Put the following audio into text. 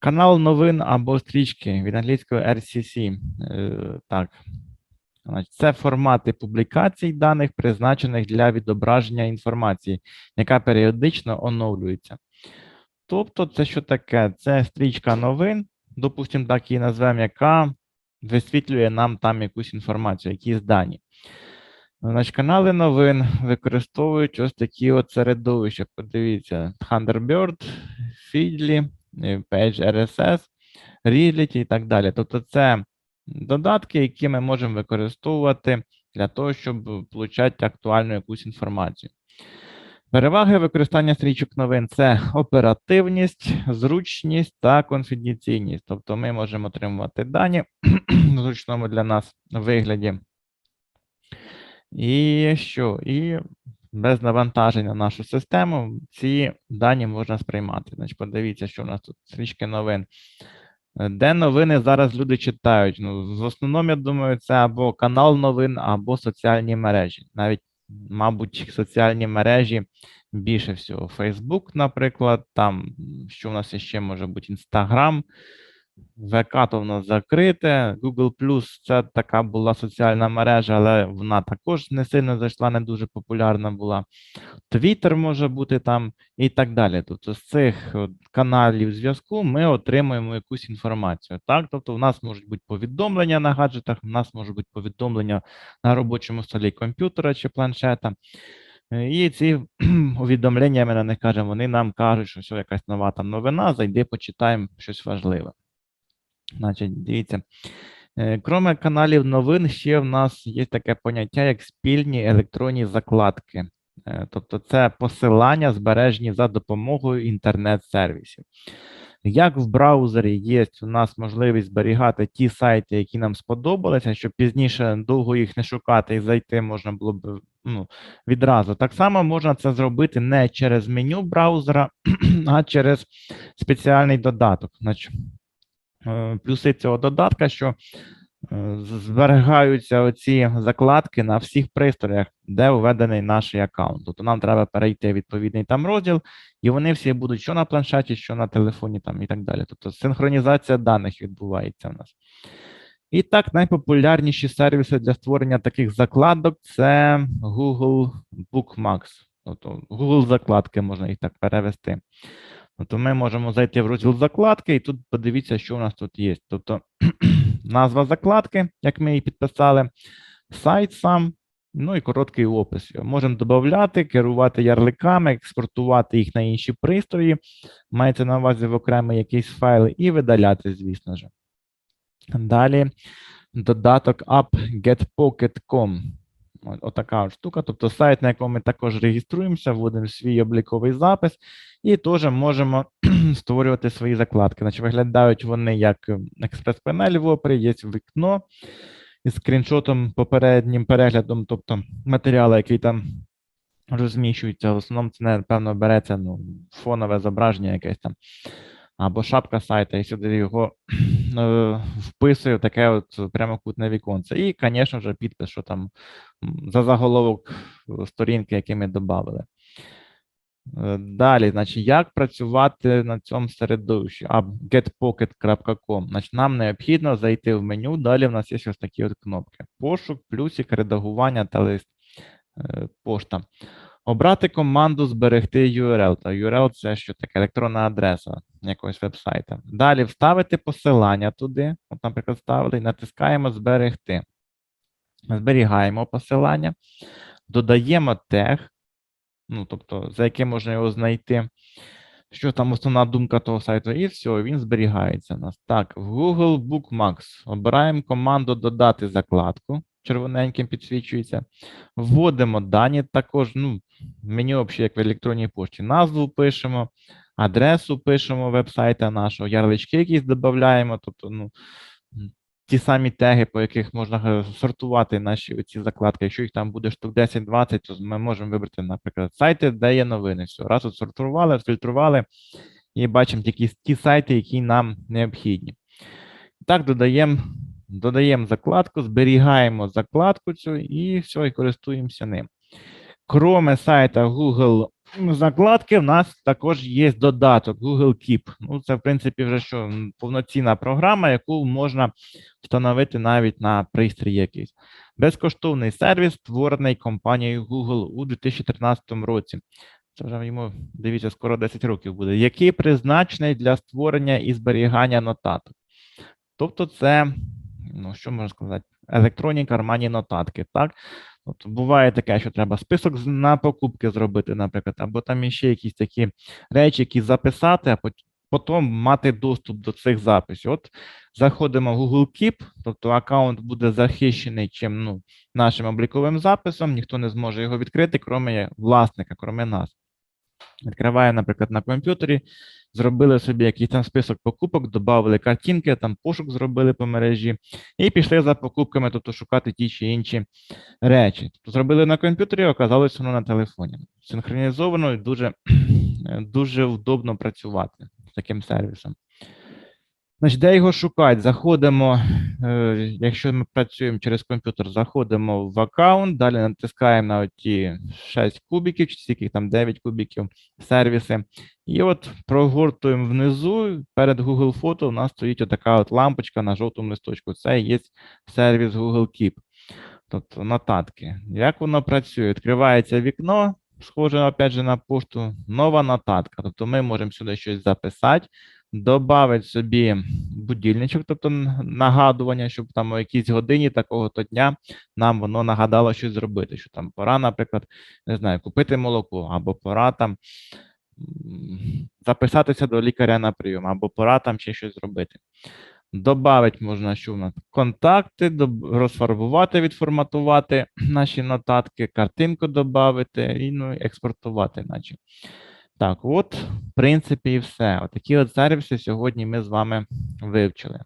Канал новин або стрічки від англійської RCC. Е, Так. Це формати публікацій даних, призначених для відображення інформації, яка періодично оновлюється. Тобто, це що таке? Це стрічка новин, допустимо, так її назвемо, яка висвітлює нам там якусь інформацію, якісь дані. Значить, канали новин використовують ось такі от середовища. Подивіться: Thunderbird, Feedly, Page RSS, Readly і так далі. Тобто, це додатки, які ми можемо використовувати для того, щоб отримати актуальну якусь інформацію. Переваги використання стрічок новин це оперативність, зручність та конфіденційність. Тобто ми можемо отримувати дані в зручному для нас вигляді. І що? І без навантаження на нашу систему ці дані можна сприймати. Значить, подивіться, що у нас тут стрічки новин. Е, Де новини зараз люди читають? Ну, в основному, я думаю, це або канал новин, або соціальні мережі. Навіть, мабуть, соціальні мережі більше всього. Facebook, наприклад, там, що у нас ще може бути Instagram, ВК то в нас закрите. Google це така була соціальна мережа, але вона також не сильно зайшла, не дуже популярна була. Twitter може бути там і так далі. Тобто з цих каналів зв'язку ми отримуємо якусь інформацію. Так, тобто, в нас можуть бути повідомлення на гаджетах, в нас можуть бути повідомлення на робочому столі комп'ютера чи планшета. І ці увідомлення, ми на них кажемо, вони нам кажуть, що якась нова там новина, зайди, почитаємо щось важливе. Значить, дивіться. Е, Кроме каналів новин, ще в нас є таке поняття, як спільні електронні закладки. Е, Тобто це посилання, збережені за допомогою інтернет-сервісів. Як в браузері є у нас можливість зберігати ті сайти, які нам сподобалися, щоб пізніше довго їх не шукати і зайти можна було б ну, відразу. Так само можна це зробити не через меню браузера, а через спеціальний додаток. Е, плюси цього додатка, що е, зберігаються оці закладки на всіх пристроях, де введений наш аккаунт. Тобто нам треба перейти в відповідний там розділ, і вони всі будуть що на планшеті, що на телефоні там і так далі. Тобто синхронізація даних відбувається в нас. І так, найпопулярніші сервіси для створення таких закладок це Google Bookmarks. Тобто Google закладки можна їх так перевести. Тобто ми можемо зайти в розділ закладки, і тут подивіться, що у нас тут є. Тобто назва закладки, як ми її підписали, сайт сам, ну і короткий опис. Можемо додати, керувати ярликами, експортувати їх на інші пристрої, мається на увазі в окремий якийсь файл, і видаляти, звісно ж. Далі додаток app.getpocket.com. Отака от штука. Тобто сайт, на якому ми також реєструємося, вводимо свій обліковий запис і теж можемо створювати свої закладки. Значить, виглядають вони як експрес-панель в Opera, є вікно із скріншотом, попереднім переглядом, тобто матеріалу, який там розміщується. В основному це, напевно, береться ну, фонове зображення якесь там. Або шапка сайта, і сюди його вписую таке от прямокутне віконце. І, звісно ж, підпис, що там за заголовок е, сторінки, які ми додали. Е, Далі, значить, як працювати на цьому середовищі? А getpocket.com. Значить, нам необхідно зайти в меню. Далі в нас є ось такі от кнопки: пошук, плюсик, редагування та лист е, пошта. Обрати команду зберегти URL. Та URL це що таке електронна адреса якогось вебсайта. Далі вставити посилання туди. От, наприклад, вставили натискаємо зберегти. Зберігаємо посилання, додаємо тег, ну, тобто, за яким можна його знайти. Що там основна думка того сайту, і все, він зберігається у нас. Так, в Google Bookmarks обираємо команду додати закладку, червоненьким підсвічується. Вводимо дані також, ну, меню взагалі, як в електронній пошті. Назву пишемо, адресу пишемо веб-сайта нашого, ярлички якісь додаємо, тобто, ну, ті самі теги, по яких можна е, сортувати наші ці закладки. Якщо їх там буде штук 10-20, то ми можемо вибрати, наприклад, сайти, де є новини. Все, раз от сортували, фільтрували і бачимо тільки ті сайти, які нам необхідні. Так, додаємо додаємо закладку, зберігаємо закладку цю і все, і користуємося ним. Кроме сайта Google закладки в нас також є додаток Google Keep. Ну, це, в принципі, вже що повноцінна програма, яку можна встановити навіть на пристрій якийсь. Безкоштовний сервіс, створений компанією Google у 2013 році. Це вже йому, дивіться, скоро 10 років буде, який призначений для створення і зберігання нотаток. Тобто, це, ну що можна сказати, електронні карманні нотатки, так? От буває таке, що треба список на покупки зробити, наприклад, або там іще якісь такі речі, які записати, а потім мати доступ до цих записів. От заходимо в Google Keep, тобто аккаунт буде захищений чим ну, нашим обліковим записом, ніхто не зможе його відкрити, крім власника, крім нас. Відкриваємо, наприклад, на комп'ютері, зробили собі якийсь там список покупок, додали картинки, там пошук зробили по мережі, і пішли за покупками, тобто шукати ті чи інші речі. Тобто зробили на комп'ютері, оказалось воно на телефоні. Синхронізовано і дуже, дуже вдобно працювати з таким сервісом. Значить, де його шукати? Заходимо, е, якщо ми працюємо через комп'ютер, заходимо в аккаунт, далі натискаємо на ті 6 кубиків, чи скільки там 9 кубиків сервіси. І от прогортуємо внизу. Перед Google Фото у нас стоїть отака от лампочка на жовтому листочку. Це є сервіс Google Keep. Тобто нотатки. Як воно працює? Відкривається вікно, схоже, опять же, на пошту, нова нотатка. Тобто ми можемо сюди щось записати, додати собі будильничок, тобто нагадування, щоб там о якійсь годині такого-то дня нам воно нагадало щось зробити. Що там пора, наприклад, не знаю, купити молоко, або пора там записатися до лікаря на прийом, або пора там ще щось зробити. Добавить можна, що в нас контакти, розфарбувати, відформатувати наші нотатки, картинку додати і ну, експортувати, наче. Так, от, в принципі, і все. Отакі от сервіси сьогодні ми з вами вивчили.